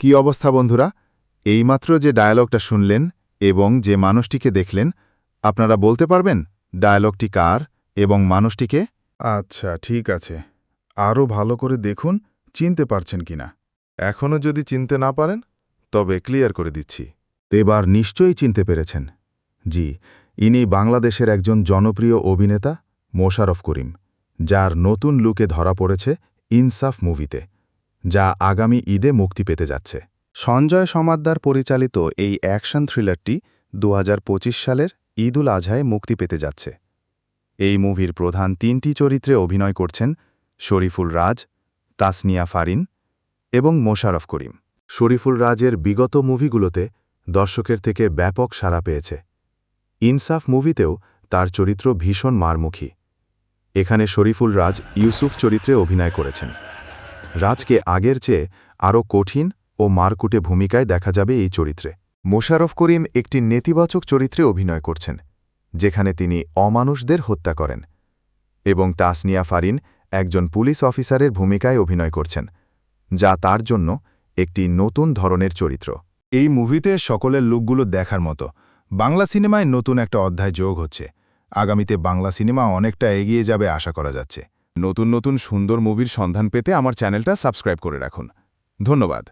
কি অবস্থা বন্ধুরা? এইমাত্র যে ডায়ালগটা শুনলেন এবং যে মানুষটিকে দেখলেন আপনারা বলতে পারবেন ডায়ালগটি কার এবং মানুষটিকে? আচ্ছা ঠিক আছে। আরও ভালো করে দেখুন চিনতে পারছেন কিনা। এখনও যদি চিনতে না পারেন তবে ক্লিয়ার করে দিচ্ছি। এবার নিশ্চয়ই চিনতে পেরেছেন। জি ইনি বাংলাদেশের একজন জনপ্রিয় অভিনেতা মোশারফ করিম যার নতুন লুকে ধরা পড়েছে ইনসাফ মুভিতে। যা আগামী ঈদে মুক্তি পেতে যাচ্ছে। সঞ্জয় সমাদ্দার পরিচালিত এই অ্যাকশন থ্রিলারটি দু হাজার পঁচিশ সালের ঈদুল আজহায় মুক্তি পেতে যাচ্ছে। এই মুভির প্রধান তিনটি চরিত্রে অভিনয় করছেন শরীফুল রাজ, তাসনিয়া ফারিন এবং মোশারফ করিম। শরীফুল রাজের বিগত মুভিগুলোতে দর্শকের থেকে ব্যাপক সাড়া পেয়েছে। ইনসাফ মুভিতেও তার চরিত্র ভীষণ মারমুখী। এখানে শরীফুল রাজ ইউসুফ চরিত্রে অভিনয় করেছেন। রাজকে আগের চেয়ে আরও কঠিন ও মারকুটে ভূমিকায় দেখা যাবে এই চরিত্রে। মোশারফ করিম একটি নেতিবাচক চরিত্রে অভিনয় করছেন, যেখানে তিনি অমানুষদের হত্যা করেন এবং তাসনিয়া ফারিন একজন পুলিশ অফিসারের ভূমিকায় অভিনয় করছেন, যা তার জন্য একটি নতুন ধরনের চরিত্র। এই মুভিতে সকলের লুকগুলো দেখার মতো, বাংলা সিনেমায় নতুন একটা অধ্যায় যোগ হচ্ছে। আগামীতে বাংলা সিনেমা অনেকটা এগিয়ে যাবে আশা করা যাচ্ছে। নতুন নতুন সুন্দর মুভির সন্ধান পেতে আমার চ্যানেলটা সাবস্ক্রাইব করে রাখুন। ধন্যবাদ।